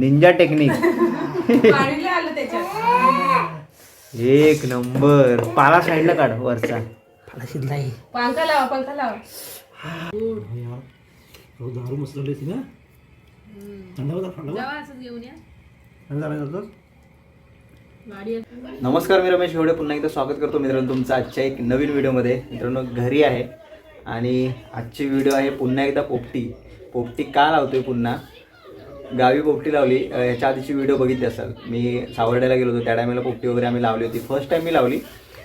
Ninja technique पाणी लय आलं त्याच्यात. एक नंबर. पाला साईडला काढ वरचा. पंखा लावा पंखा लावा. दारू होती ना. थंड होता थंड जावा असंच घेऊन या. थंड झाला होता गाडी नमस्कार मी रमेश एवढे पुन्हा एकदा स्वागत करतो मित्रांनो तुमचं आजच्या एक नवीन व्हिडिओमध्ये. मित्रांनो घरी आहे आणि आजची व्हिडिओ आहे पुन्हा एकदा पोपटी. पोपटी का लावतोय पुन्हा? गावी पोपटी लावली. ह्याच्या आधीची व्हिडिओ बघितली असाल. मी सावर्ड्याला गेलो होतो. त्या टायमाला पोपटी वगैरे आम्ही लावली होती. फर्स्ट टाईम मी लावली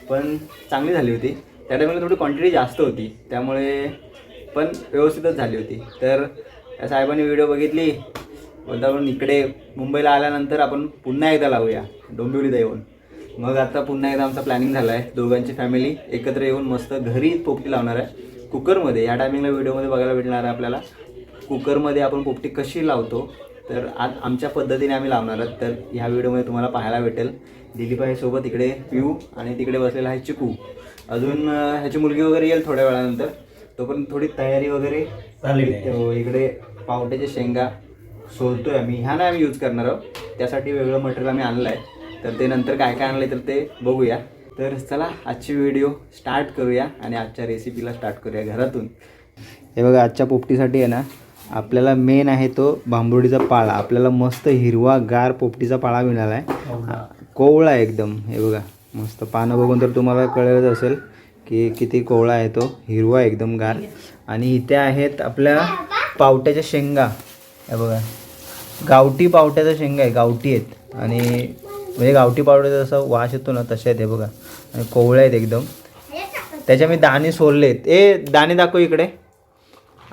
पण चांगली झाली होती. त्या टायमाला थोडी क्वांटिटी जास्त होती. त्यामुळे पण व्यवस्थितच झाली होती. तर या साहेबांनी व्हिडिओ बघितली. बोलता म्हणून इकडे मुंबईला आल्यानंतर आपण पुन्हा एकदा लावूया. डोंबिवलीला येऊन. मग आता पुन्हा एकदा आमचा प्लॅनिंग झाला आहे दोघांची फॅमिली एकत्र येऊन मस्त घरी पोपटी लावणार आहे. कुकरमध्ये या टायमिंगला व्हिडिओमध्ये बघायला भेटणार आहे आपल्याला. कुकरमध्ये आपण पोपटी कशी लावतो? तर आज आमच्या पद्धतीने आम्ही लावणार आहोत. तर ह्या व्हिडिओमध्ये तुम्हाला पाहायला भेटेल. दिलीप आहे सोबत इकडे पिऊ आणि तिकडे बसलेला आहे चिकू. अजून ह्याची मुलगी वगैरे येईल थोड्या वेळानंतर. तोपर्यंत थोडी तयारी वगैरे. आहे तो इकडे पावट्याच्या शेंगा सोलतोय आम्ही. ह्या नाही आम्ही यूज करणार आहोत. त्यासाठी वेगळं मटेरियल आम्ही आणलं आहे. तर ते नंतर काय काय आणलं तर ते बघूया. तर चला आजची व्हिडिओ स्टार्ट करूया आणि आजच्या रेसिपीला स्टार्ट करूया घरातून. हे बघा आजच्या पोपटीसाठी आहे ना आपल्याला मेन आहे तो बांबुडीचा पाळा. आपल्याला मस्त हिरवा गार पोपटीचा पाळा मिळाला आहे. कोवळा आहे एकदम. हे बघा मस्त पानं बघून तर तुम्हाला कळलंच असेल की किती कोवळा आहे तो. हिरवा आहे एकदम गार. आणि इथे आहेत आपल्या पावट्याच्या शेंगा. हे बघा. गावठी पावट्याच्या शेंगा आहे गावठी आहेत. आणि म्हणजे गावठी पावट्याचा जसा वास येतो ना तसे आहेत हे बघा. आणि कोवळे आहेत एकदम. त्याच्या मी दाणे सोलले आहेत ए दाणे दाखव इकडे.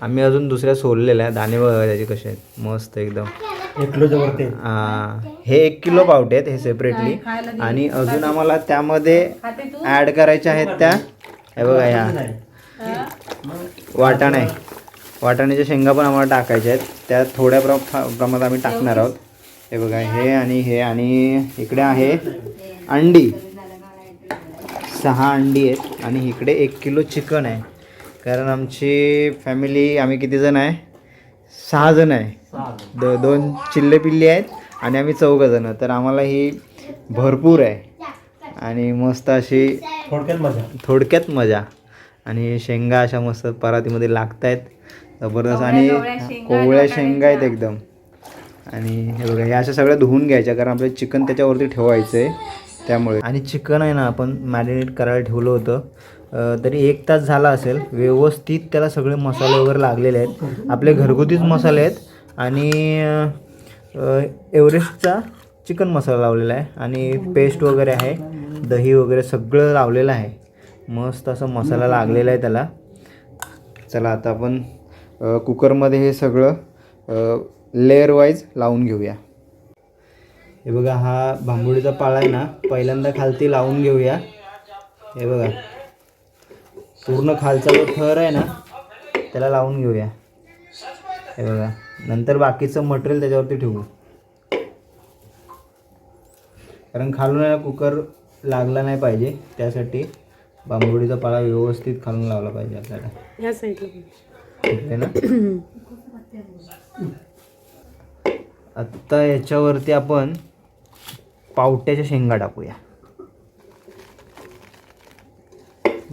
आम्ही अजून दुसऱ्या सोललेल्या आहे दाणे बघा त्याचे कसे आहेत? मस्त एकदम. एक किलोच्या वरती आहे. हा, हे एक किलो पावटे आहेत हे सेपरेटली आणि अजून आम्हाला त्यामध्ये ॲड करायच्या आहेत त्या. हे बघा ह्या हा? वाटाणे वाटाण्याच्या शेंगा पण आम्हाला टाकायच्या आहेत. त्या थोड्या प्र प्रमाणात आम्ही टाकणार आहोत. हे बघा हे आणि हे आणि इकडे आहे अंडी. सहा अंडी आहेत आणि इकडे एक किलो चिकन आहे. कारण आमची फॅमिली आम्ही किती जण आहे? सहा जण आहे. द दोन चिल्ले पिल्ले आहेत आणि आम्ही चौघं जण. तर आम्हाला ही भरपूर आहे. आणि मस्त अशी थोडक्यात मजा. थोडक्यात मजा. आणि शेंगा अशा मस्त परातीमध्ये लागत आहेत जबरदस्त. आणि कोवळ्या शेंगा आहेत एकदम. आणि हे बघा ह्या अशा सगळ्या धुवून घ्यायच्या कारण आपल्याला चिकन त्याच्यावरती ठेवायचं आहे त्यामुळे. आणि चिकन आहे ना आपण मॅरिनेट करायला ठेवलं होतं. तरी एक तास झाला असेल. व्यवस्थित त्याला सगळे मसाले वगैरे लागलेले आहेत. आपले घरगुतीच मसाले आहेत. आणि एव्हरेस्टचा चिकन मसाला लावलेला आहे. आणि पेस्ट वगैरे आहे. दही वगैरे सगळं लावलेलं आहे. मस्त असं मसाला लागलेला आहे त्याला. चला आता आपण कुकरमध्ये हे सगळं लेअर वाईज लावून घेऊया. हे बघा हा बांबुडीचा पाळा आहे ना. पहिल्यांदा खालती लावून घेऊया. हे बघा. पूर्ण खालचा जो थर आहे ना त्याला लावून घेऊया. हे बघा नंतर बाकीचं मटेरियल त्याच्यावरती ठेवू. कारण खालून कुकर लागला नाही पाहिजे. त्यासाठी बांबुडीचा पाळा व्यवस्थित खालून लावला पाहिजे आपल्याला. ह्या साईडला इकडे ना? आत्ता याच्यावरती आपण पावट्याच्या शेंगा टाकूया.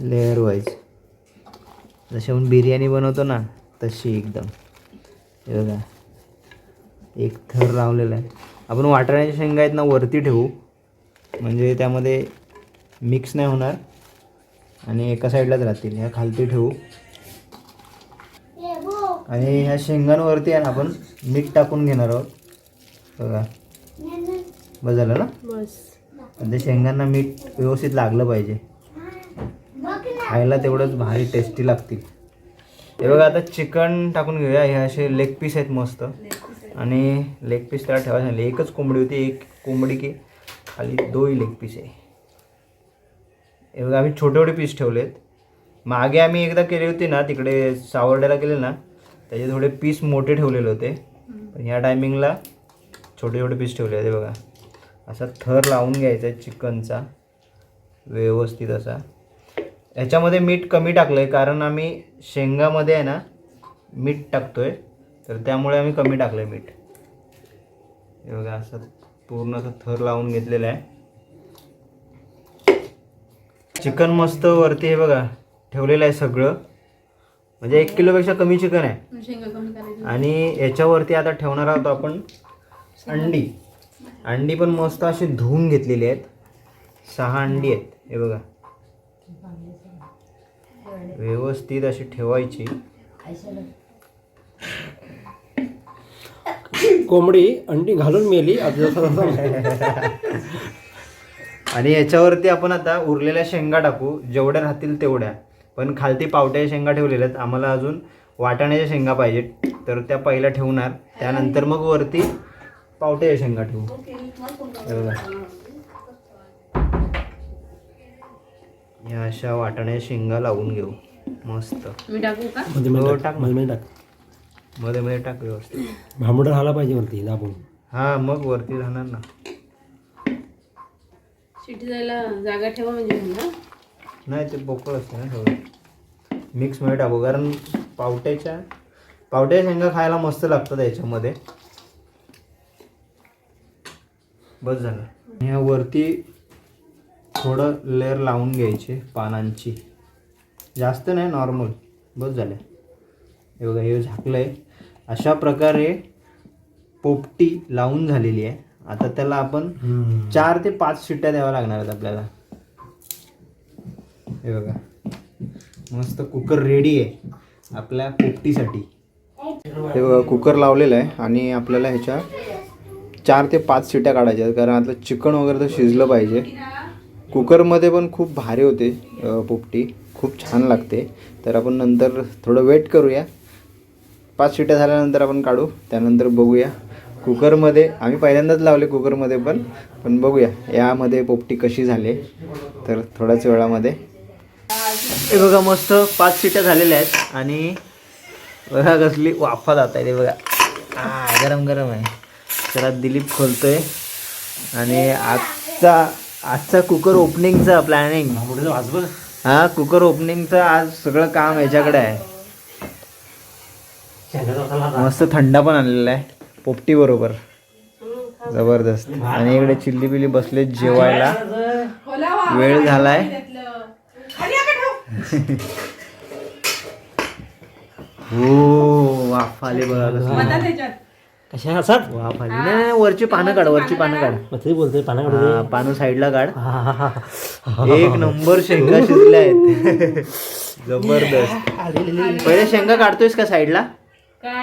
लेअर वाईज जशी आपण बिर्याणी बनवतो ना तशी एकदम. हे बघा. एक थर लावलेला आहे. आपण वाटाण्याच्या शेंगा आहेत ना वरती ठेवू. म्हणजे त्यामध्ये मिक्स नाही होणार. आणि एका साईडलाच राहतील. ह्या खालती ठेवू. आणि ह्या शेंगांवरती आहे ना आपण मीठ टाकून घेणार आहोत. बघा. बस झालं ना? ते शेंगांना मीठ व्यवस्थित लागलं पाहिजे. खायला तेवढंच भारी टेस्टी लागतील. हे बघा आता चिकन टाकून घेऊया. हे असे लेग पीस आहेत मस्त. आणि लेग पीस त्याला ठेवायला सांगितले एकच कोंबडी होती एक कोंबडी की खाली दोन लेग पीस आहे. हे बघा आम्ही छोटे छोटे पीस ठेवलेत. मागे आम्ही एकदा केली होती ना तिकडे सावर्ड्याला गेले ना त्याचे थोडे पीस मोठे ठेवलेले होते. पण ह्या टायमिंगला छोटे छोटे पीस ठेवले होते बघा. असा थर लावून घ्यायचा आहे चिकनचा व्यवस्थित असा. ह्याच्यामध्ये मीठ कमी टाकलं आहे कारण आम्ही शेंगामध्ये आहे ना मीठ टाकतो आहे तर त्यामुळे आम्ही कमी टाकलं आहे मीठ. हे बघा असं पूर्ण असं थर लावून घेतलेला आहे. चिकन मस्त वरती हे बघा ठेवलेलं आहे सगळं. म्हणजे एक किलोपेक्षा कमी चिकन आहे. आणि याच्यावरती आता ठेवणार आहोत आपण अंडी. अंडी पण मस्त अशी धुवून घेतलेली आहेत. सहा अंडी आहेत हे बघा. व्यवस्थित अशी ठेवायची. कोंबडी अंडी घालून मेली आणि याच्यावरती आपण आता उरलेल्या शेंगा टाकू. जेवढ्या राहतील तेवढ्या. पण खालती पावट्या शेंगा ठेवलेल्या आहेत आम्हाला अजून वाटाण्याच्या शेंगा पाहिजेत. तर त्या पहिल्या ठेवणार. त्यानंतर मग वरती पावट्याच्या शेंगा ठेवू हे बघा. या अशा वाटाण्याच्या शेंगा लावून घेऊ. मस्त. मी टाकू का? मध्ये हो, मध्ये टाक टाक. मध्ये मध्ये टाक. मध्ये मध्ये टाक व्यवस्थित. भांबडा राहिला पाहिजे वरती दाबून. हा मग वरती राहणार ना. शिटी जायला जागा ठेवा म्हणजे होईल ना? नाही ते पोकळ असते ना सगळं मिक्समध्ये टाकू. कारण पावट्याच्या पावट्याच्या शेंगा खायला मस्त लागतात याच्यामध्ये. बस झालं. ह्या वरती थोडं लेअर लावून घ्यायचे पानांची. जास्त नाही नॉर्मल बस झालं. हे बघा हे झाकलं आहे अशा प्रकारे पोपटी लावून झालेली आहे. आता त्याला आपण चार ते पाच शिट्ट्या द्याव्या लागणार आहेत आपल्याला. हे बघा. मस्त कुकर रेडी आहे आपल्या पोपटीसाठी. हे बघा कुकर लावलेलं आहे आणि आपल्याला ह्याच्या चार ते पाच शिट्ट्या काढायच्या आहेत. कारण आता चिकन वगैरे तर शिजलं पाहिजे. कुकरमध्ये पण खूप भारी होते पोपटी. खूप छान लागते. तर आपण नंतर थोडं वेट करूया. पाच शिट्या झाल्यानंतर आपण काढू. त्यानंतर बघूया. कुकरमध्ये आम्ही पहिल्यांदाच लावले कुकरमध्ये पण पण बघूया. यामध्ये पोपटी कशी झाली. तर थोड्याच वेळामध्ये. हे बघा मस्त पाच शिट्या झालेल्या आहेत. आणि बघा कसली वाफा जात आहे ते बघा. गरम गरम आहे. जरा दिलीप खोलतोय. आणि आजचा आजचा कुकर ओपनिंगचा प्लॅनिंग हा कुकर ओपनिंगचं आज सगळं काम याच्याकडे आहे. मस्त थंडा पण आणलेला आहे पोपटी बरोबर. जबरदस्त. आणि इकडे चिल्ली बिल्ली बसले जेवायला. वेळ झालाय. हो वाफ आली बघा. कशा असतात वाफ आली नाही, वरची पानं काढ वरची पानं काढ. मग तरी बोलतोय पाना काढू हा, पानं साईडला काढ. हा, हा, हा, हा. एक नंबर शेंगा शिजल्या आहेत. जबरदस्त. पहिले शेंगा काढतोयस का साईडला?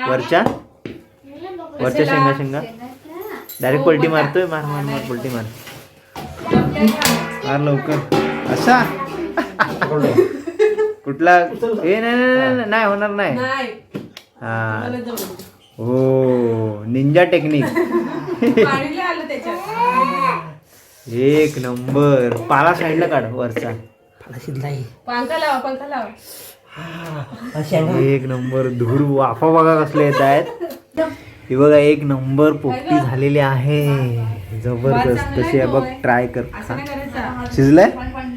वरच्या? वरच्या शेंगा शेंगा? डायरेक्ट पलटी मारतोय? मार मार मार पलटी मार. मार लवकर. असा? कुठला? ए नाही नाही, नाही नाही, नाही होणार नाही. हा. हो निंजा टेक्निक एक नंबर. पाला साईडला काढ वरचा. पाला शिजलाय पंखा लावा पंखा लावा. हा, शेंगा एक नंबर. धूर वाफा बघा कसले येत आहेत ही बघा एक नंबर पोपटी झालेली आहे. जबरदस्त. तशी आहे बघ ट्राय कर. खा. करायचा. शिजलाय?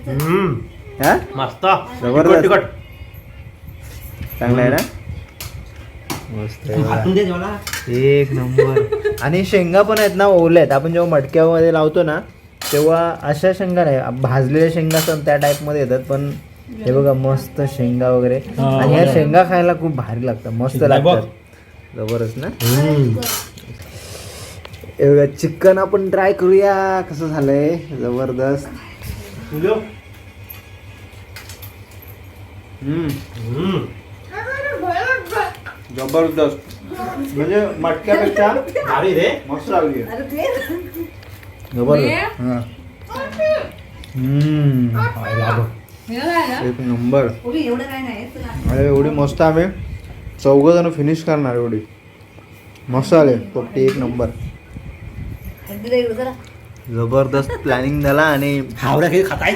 हम्म. हा? मस्त. जबरदस्त. तिखट, चांगला आहे ना? मस्त. एक नंबर. आणि शेंगा पण आहेत ना ओल्या आहेत. आपण जेव्हा मटक्यामध्ये लावतो ना तेव्हा अशा शेंगा नाही. भाजलेल्या शेंगा असतात त्या टाईपमध्ये येतात पण हे बघा मस्त शेंगा वगैरे. आणि ह्या. शेंगा खायला खूप भारी लागतात. मस्त. लागतात. जबरदस्त ना. हे बघा चिकन आपण ट्राय करूया. कसं झालंय? जबरदस्त. हम्म. जबरदस्त. म्हणजे मटक्यापेक्षा भारी रे. मस्त लागली जबरदस्त. हा. हम्म. एक नंबर. अरे एवढी मस्त आम्ही चौघ जण फिनिश करणार एवढी. मस्त आले. पोपटी एक नंबर. जबरदस्त प्लॅनिंग झाला आणि हावड्या काही खाताय?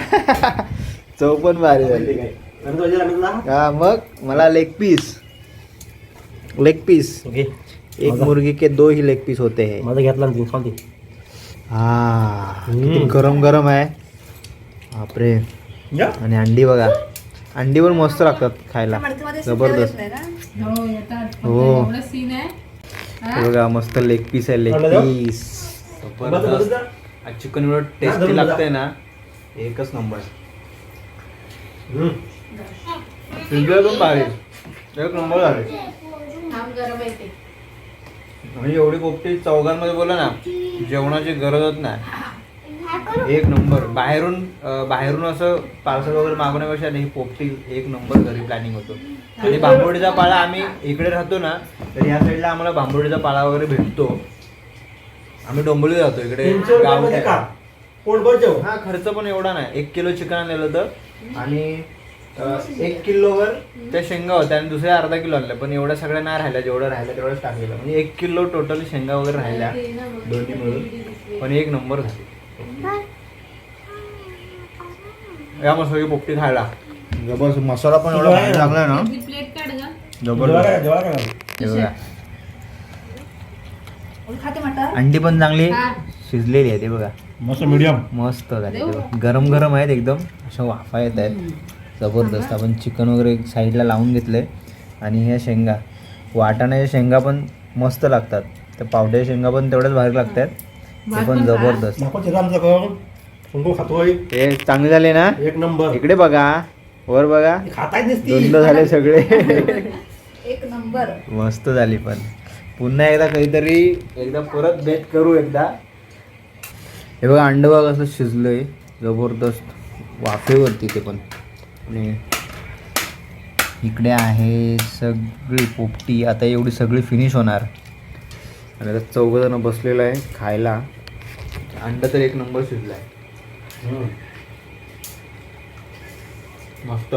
चव पण भारी झाली? हा मग मला leg piece leg piece okay. एक मुर्गी के दो ही लेग पीस होते हैं. माझा घेतला ना तीन खाऊन दे. हा. किती गरम गरम आहे. बापरे. या. आणि अंडी बघा. अंडी पण मस्त लागतात खायला. जबरदस्त. हो येतात. हो. एवढं सीन आहे. हे बघा मस्त लेग पीस आहे लेग आणलं? पीस बस- बस जा. आज चिकन एवढं टेस्टी. लागतंय ना. एकच नंबर हम्म. शिजलं पण भारी एक नंबर झाले. थांब गरम येते. म्हणजे एवढी पोपटी चौघांमध्ये बोला ना जेवणाची गरजच नाही. एक नंबर. बाहेरून बाहेरून असं पार्सल वगैरे मागवण्यापेक्षा ही पोपटी एक नंबर घरी प्लॅनिंग होतो. आणि बांबोडीचा पाळा आम्ही इकडे राहतो ना तर या साईडला आम्हाला बांबोडीचा पाळा वगैरे भेटतो. आम्ही डोंबोली जातो इकडे गाव पोटभर जेव हा खर्च पण एवढा नाही. एक किलो चिकन आणलेलं होतं. आणि अं, एक किलोवर त्या शेंगा होत्या आणि दुसऱ्या अर्धा किलो आणल्या. पण एवढ्या सगळ्या नाही राहिल्या जेवढं राहिलं तेवढंच टाकलेलं म्हणजे एक किलो टोटल शेंगा वगैरे राहिल्या. दोन्ही मिळून. पण एक नंबर झाली. या मसाली पोपटी खायला. जबरदस्त. मसाला पण एवढा भारी लागलाय ना. प्लेट काढ ग. जेवायला काय- जेवायला काय? हे बघा. खाते मटर अंडी पण चांगली हा. शिजलेली आहे ते बघा. मस्त मीडियम. मस्त झाली. ते बघा. गरम गरम आहेत एकदम. अशा वाफा येत आहेत. जबरदस्त. आपण चिकन वगैरे साईडला लावून घेतलंय. आणि ह्या शेंगा. वाटाण्याच्या शेंगा पण मस्त लागतात. त्या पावट्याच्या शेंगा पण तेवढ्याच भारी लागतात. ते पण जबरदस्त. ते चांगले झाले ना? एक नंबर. इकडे बघा. वर बघा. दोन झाले सगळे. एक नंबर. मस्त झाली पण. पुन्हा एकदा काहीतरी एकदा परत बेत करू एकदा. हे बघा अंड बघा कसं शिजलंय. जबरदस्त. वाफेवरती ते पण. इकडे आहे सगळी पोपटी. आता एवढी सगळी फिनिश होणार. आणि आता चौघ जण बसलेलं आहे खायला. अंड तर एक नंबर शिजलाय. हम्म. मस्त?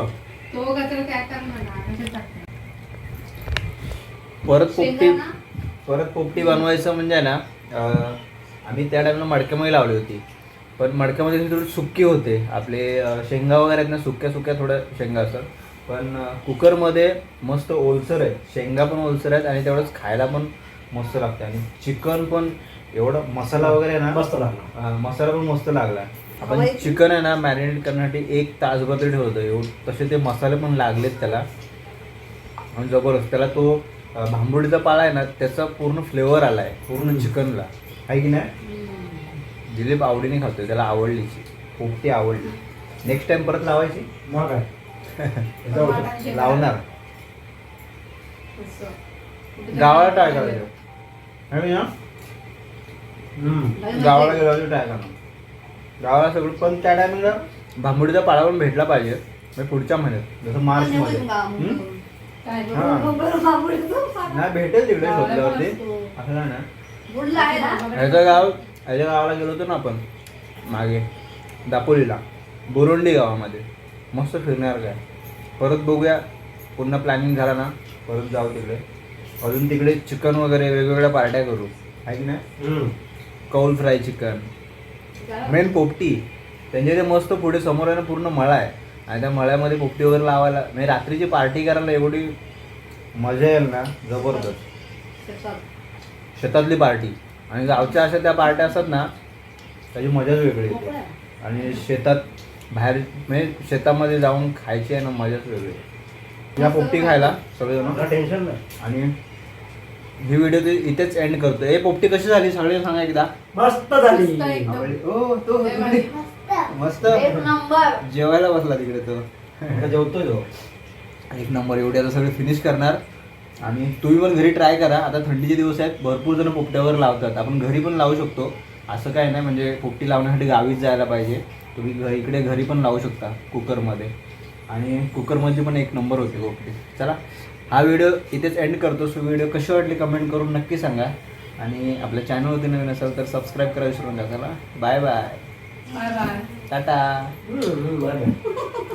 परत पोपटी? परत पोपटी बनवायचं म्हणजे ना आम्ही त्या टाईमला मडक्यामध्ये लावली होती. पण मडक्यामध्ये थोडी सुक्की होते. आपले शेंगा वगैरे आहेत ना सुक्या सुक्या थोड्या शेंगा असतात. पण कुकरमध्ये मस्त ओलसर आहे. शेंगा पण ओलसर आहेत आणि तेवढंच खायला पण मस्त लागते. आणि चिकन पण एवढं मसाला वगैरे आहे ना मस्त लागला. हा, मसाला पण मस्त लागला. आपण चिकन आहे ना मॅरिनेट करण्यासाठी एक तासभर तरी ठेवतो. एवढं तसे ते मसाले पण लागलेत त्याला. आणि जबरदस्त. त्याला तो भांबुडीचा पाला आहे ना त्याचा पूर्ण फ्लेवर आलाय. पूर्ण चिकनला. आहे की नाही? दिलीप आवडीने खातोय त्याला आवडली पोपटी आवडली नेक्स्ट टाइम परत लावायची मग काय जाऊ दे. लावणार असं. गावाला ट्राय करायचं है ना? हम्म. गावाला गेलो ट्राय करणार गावाला सगळं पण त्या टायमिंगला भांबुडीचा पाला पण भेटला पाहिजे म्हणजे पुढच्या महिन्यात जसं मार्च मध्ये हम्म? काय गं? हा. नाही भेटेल तिकडे गावाला शोधल्यावरती असतो. असं नाही ना बुडला आहे ना? ह्याचं गाव ह्याच्या गावाला गेलो होतो ना आपण मागे दापोलीला बोरोंडी गावामध्ये. मस्त फिरणार काय. परत बघूया पुन्हा प्लॅनिंग झाला ना परत जाऊ तिकडे. अजून तिकडे चिकन वगैरे वेगवेगळ्या पार्ट्या करू. आहे की नाही. कौल फ्राय चिकन मेन पोपटी. त्यांच्या इथे मस्त पुढे समोर आहे ना पूर्ण मळा आहे. आणि त्या मळ्यामध्ये पोपटी वगैरे लावायला म्हणजे रात्रीची पार्टी करायला एवढी मजा येईल ना जबरदस्त. शेतात. शेतातली पार्टी आणि गावच्या अशा त्या पार्ट्या असतात ना त्याची मजाच वेगळी येते. आणि शेतात बाहेर म्हणजे शेतामध्ये जाऊन खायची आहे ना मजाच वेगळी आहे. या पोपटी खायला सगळेजण. टेन्शन नाही. आणि ही व्हिडिओ ते इथेच एंड करतो. हे पोपटी कशी झाली? सगळे सांगा एकदा. मस्त झाली. मस्त? हो तो जेवायला बसला तिकडे तो. आता जेवतोय तो. एक नंबर एवढी आता सगळे फिनिश करणार. आणि तुम्ही पण घरी ट्राय करा. आता थंडीचे दिवस आहेत भरपूर जण पोपट्यावर लावतात. आपण घरी पण लावू शकतो. असं काय नाही म्हणजे पोपटी लावण्यासाठी गावीच जायला पाहिजे. तुम्ही घ इकडे घरी पण लावू शकता कुकरमध्ये. आणि कुकरमध्ये पण एक नंबर होते पोपटी. चला हा व्हिडिओ इथेच एंड करतो. सो व्हिडिओ कशी वाटली कमेंट करून नक्की सांगा. आणि आपल्या चॅनलवरती नवीन असेल तर सबस्क्राईब करायला विसरू नका. चला bye bye bye bye ta-ta.